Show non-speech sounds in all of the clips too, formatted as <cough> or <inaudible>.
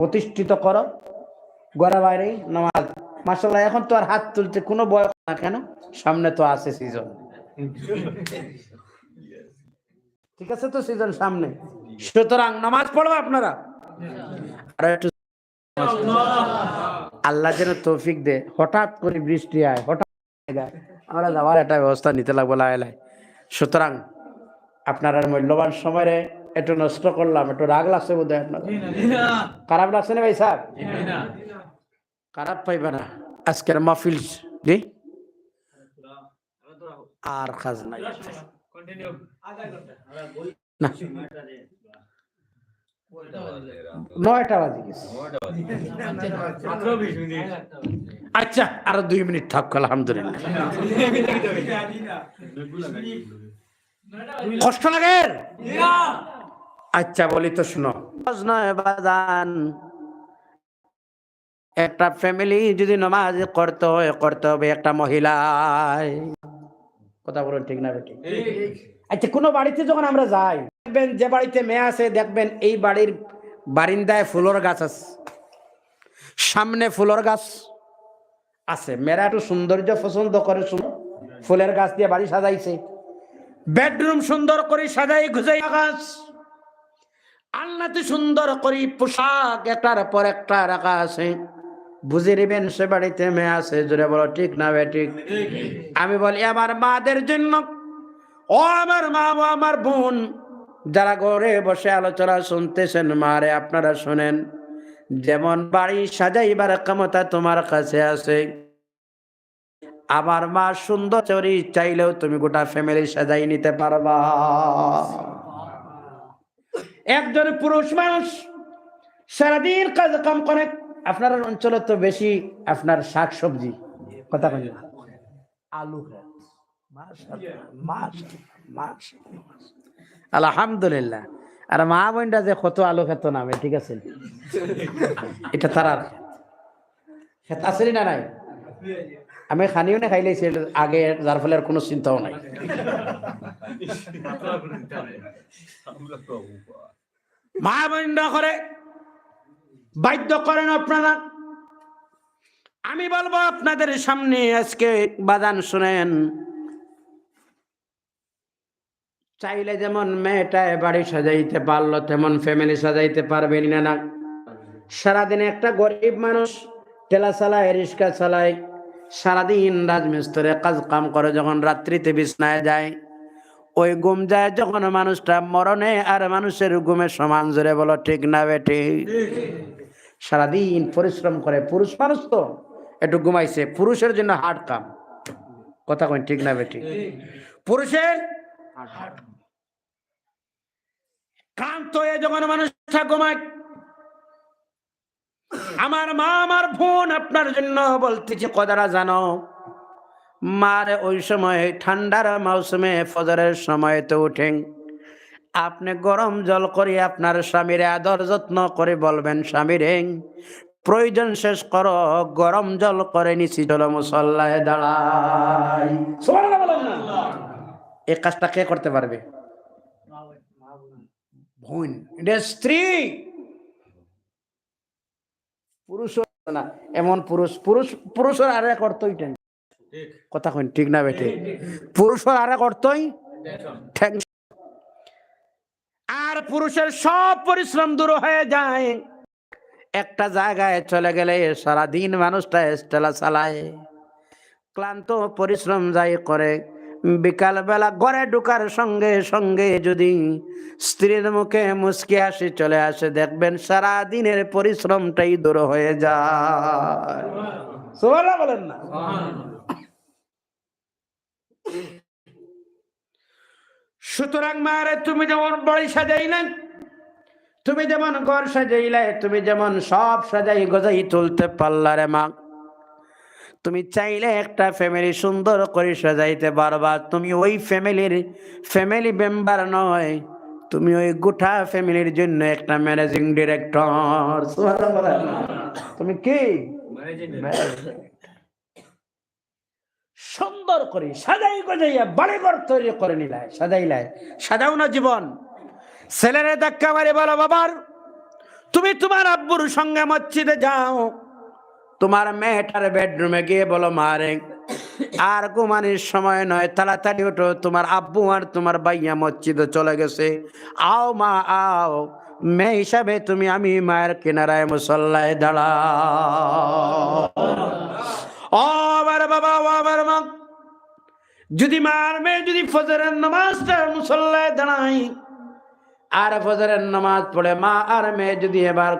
প্রতিষ্ঠিত করো। ঘরে বাইরে নামাজ। মাসাল্লাহ এখন তো আর হাত তুলতে কোনো বয়স না কেন? সামনে তো আছে সিজন ঠিক আছে তো সিজন সামনে? সুতরাং নামাজ পড়ো আপনারা? আর আল্লাহ যেন তৌফিক দে। হঠাৎ করে বৃষ্টি আয়, হঠাৎ আমরা যাওয়ার একটা ব্যবস্থা নিতে লাগবো লাই সুতরাং আপনার মূল্যবান সময়ে একটু নষ্ট করলাম একটু রাগ লাগছে বোধ হয় আপনার খারাপ লাগছে না ভাই স্যার? খারাপ পাইবে না। আজকের মাহফিল জি? আর কাজ নাই। নয়টা বাজে গেছে। আচ্ছা আরও দুই মিনিট থাক আলহামদুলিল্লাহ। কষ্ট লাগে। আচ্ছা বলি তো শুনো। বাজান একটা ফ্যামিলি যদি নামাজ করতে হয় করতে হবে একটা মহিলায় কথা বলুন ঠিক না বেটি? আচ্ছা কোনো বাড়িতে যখন আমরা যাই দেখবেন যে বাড়িতে মেয়ে আছে দেখবেন এই বাড়ির বারিন্দায় ফুলের গাছ আছে। সামনে ফুলের গাছ আছে। মেয়েরা একটু সৌন্দর্য পছন্দ করে শুনো। ফুলের গাছ দিয়ে বাড়ি সাজাইছে। বেডরুম সুন্দর করে সাজাই গুজাই গাছ। আলনাতে সুন্দর করে পোশাক একটার পর একটা রাখা আছে। বুঝে নেবেন, সে বাড়িতে মেয়ে আছে, জোরে বলো, ঠিক না বে, ঠিক? আমি বলি, আমার মাদের জন্য, ও আমার মা, ও আমার বোন, যারা ঘরে বসে আলোচনা শুনতেছেন, মারে আপনারা শোনেন, যেমন বাড়ি সাজাইবার ক্ষমতা তোমার কাছে আছে। আমার মা সুন্দর চরি চাইলেও তুমি গোটা ফ্যামিলি সাজাই নিতে পারবা। একজন পুরুষ মানুষ সারাদিন কাজ কাম করে আপনার অঞ্চলে তো বেশি আপনার শাক সবজি কথা কই না। আলু মাশাআল্লাহ। আলহামদুলিল্লাহ। আর মা বোনটা যে কত আলু খেত নামে ঠিক আছে? এটা তারার খেত। আছে না নাই? আমি খানিও না খাইলেছি আগে যার ফলে আর কোনো চিন্তাও নাই। <laughs> মা করে, বাধ্য করেন আপনারা। আমি বলব, আপনাদের সামনে আজকে বাদান শুনেন। চাইলে যেমন মেয়েটায় বাড়ি সাজাইতে পারল, তেমন ফ্যামিলি সাজাইতে পারবেন না না। সারাদিনে একটা গরিব মানুষ, ঠেলা চালায়, রিক্সা চালায়, সারাদিন রাজমিস্ত্রে কাজ কাম করে, যখন রাত্রিতে বিছনায় যায় ওই গুম যায় যখন মানুষটা মরণে আর মানুষের ঘুমে সমান জোরে বলো, ঠিক না বেটি? সারাদিন পরিশ্রম করে, পুরুষ মানুষ তো, একটু ঘুমাইছে, পুরুষের জন্য হার্ড কাম কথা কই ঠিক না বেটি? পুরুষের ক্লান্ত হয়ে যখন ঘুমায়, আমার মা, আমার বোন আপনার জন্য বলতেছে, কদারা জানো মার ওই সময় ঠান্ডার মৌসুমে ফজরের সময় তো উঠেন। আপনি গরম জল করে আপনার স্বামীর আদর যত্ন করে বলবেন, স্বামীরে, প্রয়োজন শেষ করো, গরম জল করে নিচি চলো মুসল্লায় দাঁড়াই। এই কাজটা কে করতে পারবে? স্ত্রী। পুরুষ না, এমন পুরুষ পুরুষ, পুরুষের আরে করতোই কথা কইন ঠিক না বেটে পুরুষের আরে করতোই ঠ্যাং। আর পুরুষের সব পরিশ্রম দূর হয়ে যায়। একটা জায়গায় চলে গেলে সারাদিন মানুষটা স্টেলা চালায়। ক্লান্ত পরিশ্রম যাই করে বিকাল বেলা ঘরে ঢুকার সঙ্গে সঙ্গে যদি স্ত্রীর মুখে মুসকি হাসি চলে আসে দেখবেন সারা দিনের পরিশ্রমটাই দূর হয়ে যায়। বলেন না। সুতরাং মারে তুমি যেমন বাড়ি সাজাইলেন তুমি যেমন ঘর সাজাইলে তুমি যেমন সব সাজাই গজাই তুলতে পারলা রে মা। তুমি চাইলে একটা ফ্যামিলি সুন্দর করে সাজাইতে পারবা। তুমি ওই ফ্যামিলির ফ্যামিলি মেম্বার নয় তুমি ওই গোটা ফ্যামিলির জন্য একটা ম্যানেজিং ডিরেক্টর তুমি কি? সুন্দর করে সাজাই গজাইয়া বাড়ি ঘর তৈরি করে নিলায় সাজাইলায় সাজাও না জীবন। ছেলেরে ধাক্কা মারি বলো, বাবার, তুমি তোমার আব্বুর সঙ্গে মসজিদে যাও। তোমার মেয়েটার বেডরুমে গিয়ে বলো মারে আর ঘুমানির সময় নয়, তাড়াতাড়ি ওঠো। তোমার আব্বু আর তোমার বাইয়া মসজিদে চলে গেছে। আও মা, আও। মেয়ে হিসাবে তুমি আমি মায়ের কিনারায় মুসল্লায় দাঁড়াও ও আমার বাবা ও আমার মা যদি মার মেয়ে যদি ফজরের নামাজটা মুসল্লায় দাঁড়াই আর ফজরের নামাজ পড়ে মা আর মেয়ে যদি এবার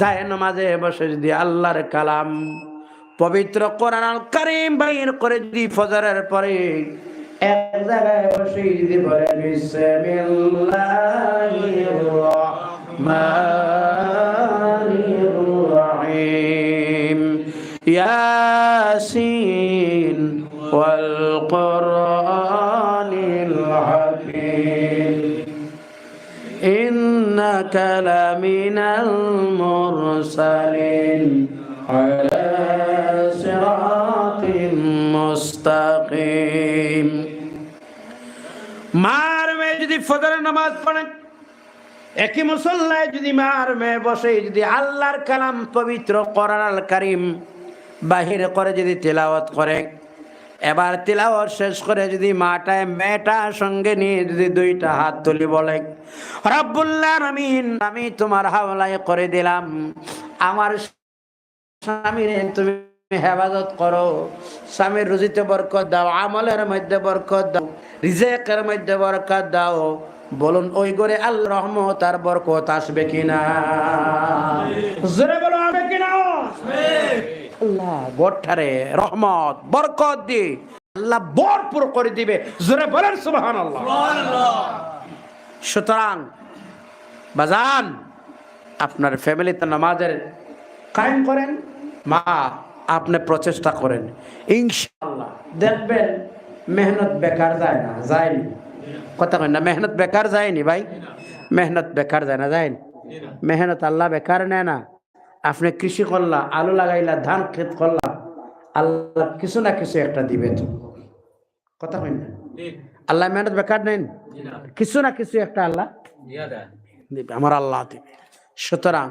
যায় নামাজে বসে যদি আল্লাহর কালাম, পবিত্র কোরআন কারিম বাইর করে যদি ফজরের পরে এক জায়গায় বসে যদি বলে, বিসমিল্লাহির রহমানির إنك لمن المرسلين على صراط مستقيم মার মেয়ে যদি ফজরের নামাজ পড়েন একই মুসল্লায় যদি মার মেয়ে বসে যদি আল্লাহর কালাম পবিত্র কোরআন আল কারিম বাহির করে যদি তেলাওয়াত করে এবার তিলাওয়াত শেষ করে যদি মাটায় মেয়েটা সঙ্গে নিয়ে যদি দুইটা হাত তুলি বলে রব্বুল্লাহ আমিন আমি তোমার হাওলায় করে দিলাম। আমার স্বামীর তুমি হেফাজত করো। স্বামীর রুজিতে বরকত দাও আমলের মধ্যে বরকত দাও রিজেকের মধ্যে বরকত দাও। বলুন ওই করে আল্লাহ রহমত আর বরকত আসবে কিনা? জোরে বলো আসবে কিনা আল্লাহ রহমত, বরকত দি। আল্লাহ ভরপুর করে দিবে। জোরে বলেন আল্লাহ সুতরাং বাজান, আপনার ফ্যামিলিতে নামাজের কায়েম করেন, মা, আপনি প্রচেষ্টা করেন। ইনশাআল্লাহ, দেখবেন মেহনত বেকার যায় না, যায়নি। কথা কই না, মেহনত বেকার যায়নি ভাই? মেহনত বেকার যায় না, যায়নি। মেহনত আল্লাহ বেকার নেয় না। আপনি কৃষি করলা আলু লাগাইলা ধান ক্ষেত করলা আল্লাহ কিছু না কিছু একটা দিবে তো। কথা কই না? আল্লাহ মেহনত বেকার নেন? কিছু না কিছু একটা আল্লাহ দিবে আমার আল্লাহ দিবে। সুতরাং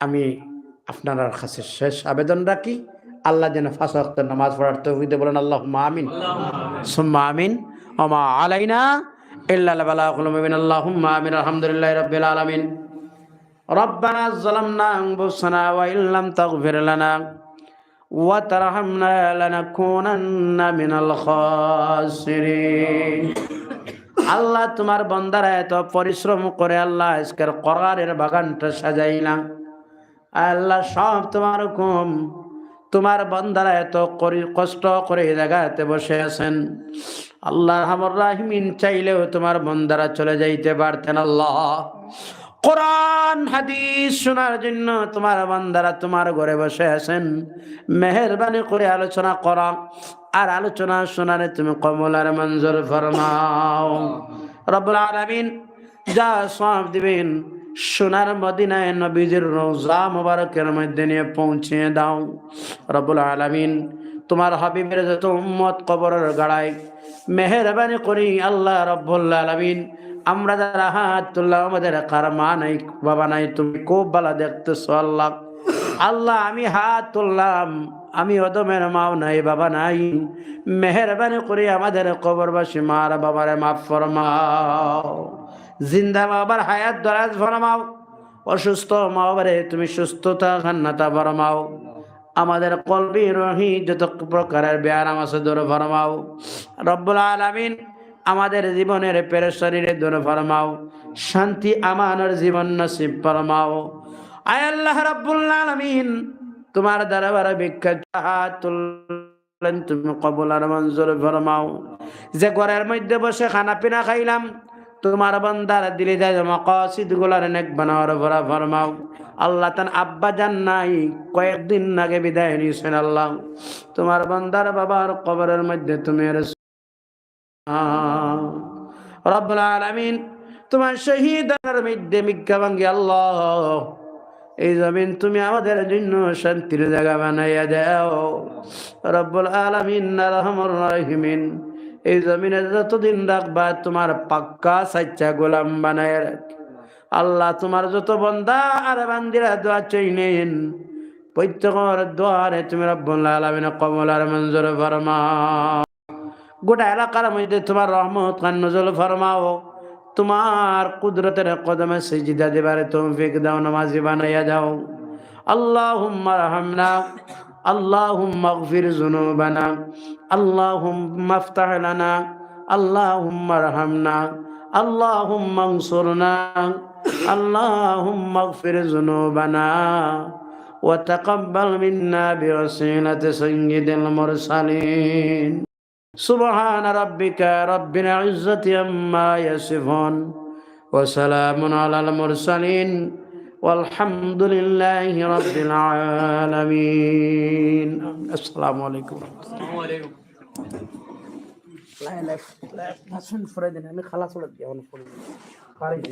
আমি আপনার কাছে শেষ আবেদন রাখি। আল্লাহ যেন ফাঁস নামাজ পড়ার তৌফিদে বলেন আল্লাহ আমিন। সুম্মা আমিন। ওমা আলাইনা ইল্লা বালাগুল মুবিন। আল্লাহুম্মা আমিন। আলহামদুলিল্লাহি রাব্বিল আলামিন। ربنا ظلمنا أنفسنا وإن لم تغفر لنا وترحمنا لنكونن من الخاسرين আল্লাহ তোমার বন্দারা এত পরিশ্রম করে আল্লাহ আজকের করারের বাগানটা সাজাইলাম আল্লাহ সব তোমার হুকুম তোমার বন্দারা এত করি কষ্ট করে এই জায়গাতে বসে আছেন আল্লাহ আমার রাহিমিন চাইলেও তোমার বন্দারা চলে যাইতে পারতেন আল্লাহ কোরআন, হাদিস শোনার জন্য তোমার বান্দারা তোমার ঘরে বসে আছেন। মেহরবানি করে আলোচনা করা আর আলোচনা শোনারে তুমি কমল আর মঞ্জুর ফরমাও। রব্বুল আলামিন যা সব দিবেন সোনার মদিনায় নবীজির রোজা মোবারকের মধ্যে নিয়ে পৌঁছিয়ে দাও। রব্বুল আলামিন তোমার হাবিবের যত উম্মত কবরের গাড়ায় মেহরবানি করি আল্লাহ রব্বুল আলামিন। আমরা যারা হাত তুললাম, আমাদের কার মা নাই, বাবা নাই, তুমি খুব ভালো দেখতেছো আল্লাহ। আল্লাহ, আমি হাত তুললাম, আমি অদমের মাও নাই, বাবা নাই। মেহরবানি করে আমাদের কবরবাসী মার বাবারে মাফ ফরমাও। জিন্দা বাবার হায়াত দরাজ ফরমাও। অসুস্থ মা বাবারে তুমি সুস্থতা খান্নাতা ফরমাও। আমাদের কলবি রহি যত প্রকারের ব্যায়াম আছে, দূর ফরমাও। রব্বুল আলামিন আমাদের জীবনের পেরেশানিরে দূর ফরমাও। শান্তি আমানের জীবন নসিব ফরমাও। আয় আল্লাহ রাব্বুল আলামিন, তোমার দরবারে বিখ্যাত তুমি কবুল আর মঞ্জুর ফরমাও। যে ঘরের মধ্যে বসে খানা পিনা খাইলাম তোমার বান্দার দিলে যায় মকাসিদগুলার নেক বানাওয়ার ভরা ফরমাও। আল্লাহ তান আব্বা জান নাই, কয়েকদিন আগে বিদায় নিয়েছেন আল্লাহ। তোমার বান্দার বাবার কবরের মধ্যে তুমি রব্বুল আলামিন তোমার শহীদার মধ্যে মিজ্ঞা ভাঙ্গি আল্লাহ। এই জমিন তুমি আমাদের জন্য শান্তির জায়গা বানাইয়া দাও। রব্বুল আলামিন রহমর রহিমিন। এই জমিনে যতদিন রাখবা, তোমার পাক্কা সাচ্চা গোলাম বানায় আল্লাহ তোমার যত বন্দা আর বান্দিরা দোয়া চাই নেন প্রত্যেকর দোয়ারে তুমি রব্বুল আলামিন কবল আর মঞ্জুর ফরমাও। গোটা এলাকার মধ্যে তোমার রহমত খান নজল ফরমাও। তোমার কুদরতের কদমে সিজদা দেবারে তৌফিক দাও, নামাজি বানাইয়া দাও। আল্লাহুম্মা রহমনা। اللهم اغفر ذنوبنا اللهم افتح لنا اللهم ارحمنا اللهم انصرنا اللهم اغفر ذنوبنا وتقبل منا بوسيلة سيد المرسلين سبحان ربك رب العزة عما يصفون وسلام على المرسلين والحمد لله رب العالمين السلام عليكم السلام عليكم لا لا لا خلاص ولا خارج